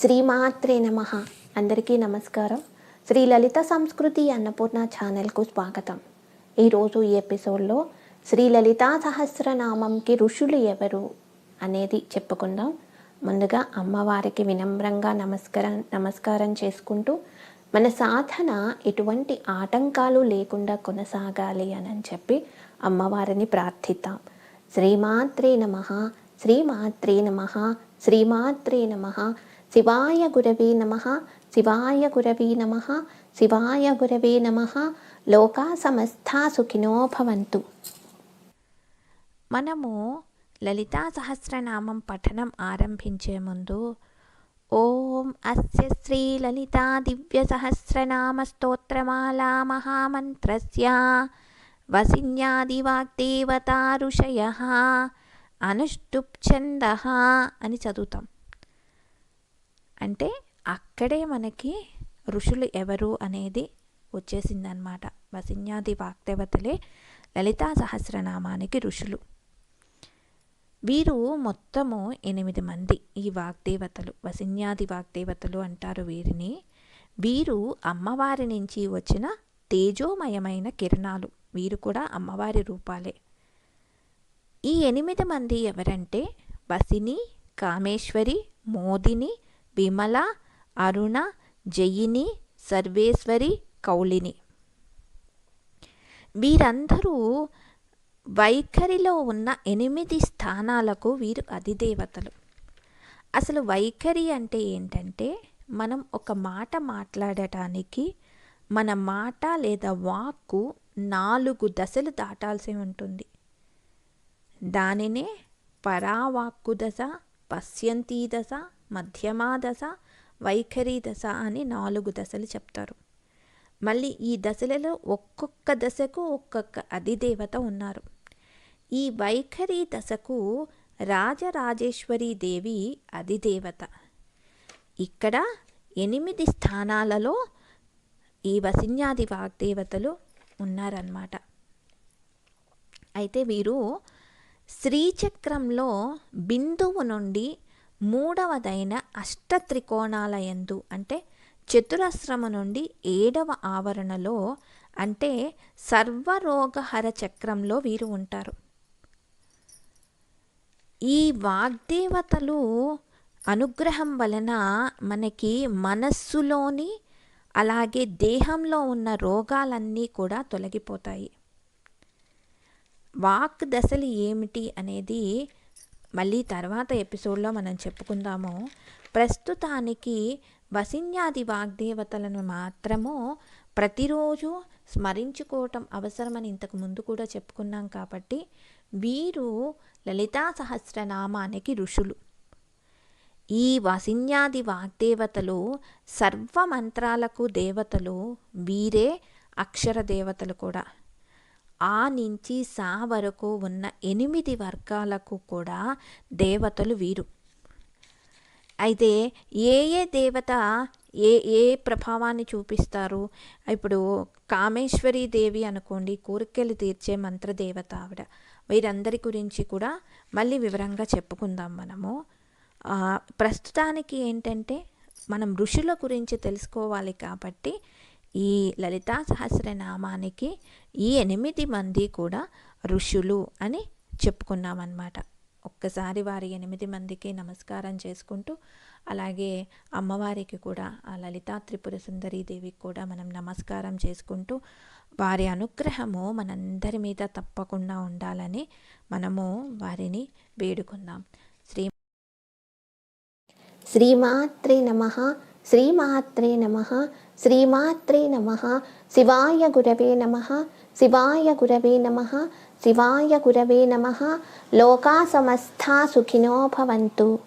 శ్రీమాత్రే నమ. అందరికీ నమస్కారం. శ్రీ లలిత సంస్కృతి అన్నపూర్ణ ఛానల్కు స్వాగతం. ఈరోజు ఈ ఎపిసోడ్లో శ్రీ లలితా సహస్రనామంకి ఋషులు ఎవరు అనేది చెప్పుకుందాం. ముందుగా అమ్మవారికి వినమ్రంగా నమస్కారం నమస్కారం చేసుకుంటూ మన సాధన ఎటువంటి ఆటంకాలు లేకుండా కొనసాగాలి అని చెప్పి అమ్మవారిని ప్రార్థిద్దాం. శ్రీమాత్రే నమ శ్రీమాత్రే నమ శ్రీమాత్రే నమ శివాయ గురవే నమ శివాయ గురవే నమ శివాయ గురవే నమ లోకా సమస్తా సుఖినో భవంతు. మనము లలితా సహస్రనామం పఠనం ఆరంభించే ముందు ఓం అస్య శ్రీ లలితా దివ్య సహస్రనామ స్తోత్రమాలా మహామంత్రస్య వసిన్యాదివాగ్దేవతారుషయ అనుష్టుప్ అనుష్టుప్ఛంద అని చదువుతాం. అక్కడే మనకి ఋషులు ఎవరు అనేది వచ్చేసిందనమాట వసిన్యాది వాగ్దేవతలే లలితా సహస్రనామానికి ఋషులు. వీరు మొత్తము ఎనిమిది మంది ఈ వాగ్దేవతలు వసిన్యాది వాగ్దేవతలు అంటారు వీరిని. వీరు అమ్మవారి నుంచి వచ్చిన తేజోమయమైన కిరణాలు. వీరు కూడా అమ్మవారి రూపాలే. ఈ ఎనిమిది మంది ఎవరంటే వసిని కామేశ్వరి మోదిని విమల అరుణ జయిని సర్వేశ్వరి కౌలిని వీరందరూ వైఖరిలో ఉన్న ఎనిమిది స్థానాలకు వీరు అధిదేవతలు. అసలు వైఖరి అంటే ఏంటంటే మనం ఒక మాట మాట్లాడటానికి మన మాట లేదా వాక్కు నాలుగు దశలు దాటాల్సి ఉంటుంది. దానినే పరావాక్కు దశ పశ్యంతీ దశ మధ్యమా దశ వైఖరి దశ అని నాలుగు దశలు చెప్తారు. మళ్ళీ ఈ దశలలో ఒక్కొక్క దశకు ఒక్కొక్క అధిదేవత ఉన్నారు. ఈ వైఖరి దశకు రాజరాజేశ్వరి దేవి అధిదేవత. ఇక్కడ ఎనిమిది స్థానాలలో ఈ వసిన్యాది వాగ్దేవతలు ఉన్నారన్నమాట. అయితే వీరు శ్రీచక్రంలో బిందువు నుండి మూడవదైన అష్టత్రికోణాల యందు అంటే చతురస్రము నుండి ఏడవ ఆవరణలో అంటే సర్వరోగహర చక్రంలో వీరు ఉంటారు. ఈ వాగ్దేవతలు అనుగ్రహం వలన మనకి మనస్సులోని అలాగే దేహంలో ఉన్న రోగాలన్నీ కూడా తొలగిపోతాయి. వాక్ దశలు ఏమిటి అనేది మళ్ళీ తర్వాత ఎపిసోడ్లో మనం చెప్పుకుందాము. ప్రస్తుతానికి వసిన్యాది వాగ్దేవతలను మాత్రము ప్రతిరోజు స్మరించుకోవటం అవసరమని ఇంతకు ముందు కూడా చెప్పుకున్నాం కాబట్టి వీరు లలితా సహస్రనామానికి ఋషులు. ఈ వసిన్యాది వాగ్దేవతలు సర్వమంత్రాలకు దేవతలు వీరే అక్షర దేవతలు కూడా. ఆ నుంచి సా వరకు ఉన్న ఎనిమిది వర్గాలకు కూడా దేవతలు వీరు. అయితే ఏ ఏ దేవత ఏ ఏ ప్రభావాన్ని చూపిస్తారు? ఇప్పుడు కామేశ్వరి దేవి అనుకోండి కోరికలు తీర్చే మంత్రదేవత ఆవిడ. వీరందరి గురించి కూడా మళ్ళీ వివరంగా చెప్పుకుందాం మనము. ప్రస్తుతానికి ఏంటంటే మనం ఋషుల గురించి తెలుసుకోవాలి కాబట్టి ఈ లలితా సహస్రనామానికి ఈ ఎనిమిది మంది కూడా ఋషులు అని చెప్పుకున్నామన్నమాట. ఒక్కసారి వారి ఎనిమిది మందికి నమస్కారం చేసుకుంటూ అలాగే అమ్మవారికి కూడా ఆ లలితా త్రిపుర సుందరీ దేవికి కూడా మనం నమస్కారం చేసుకుంటూ వారి అనుగ్రహము మనందరి మీద తప్పకుండా ఉండాలని మనము వారిని వేడుకుందాం శ్రీ శ్రీమాత్రే నమ శ్రీమాత్రే నమ శ్రీమాత్రే నమ. శివాయ గురవే నమ. శివాయ గురవే నమ. శివాయ గురవే నమ. లోకా సమస్తా సుఖినో భవంతు.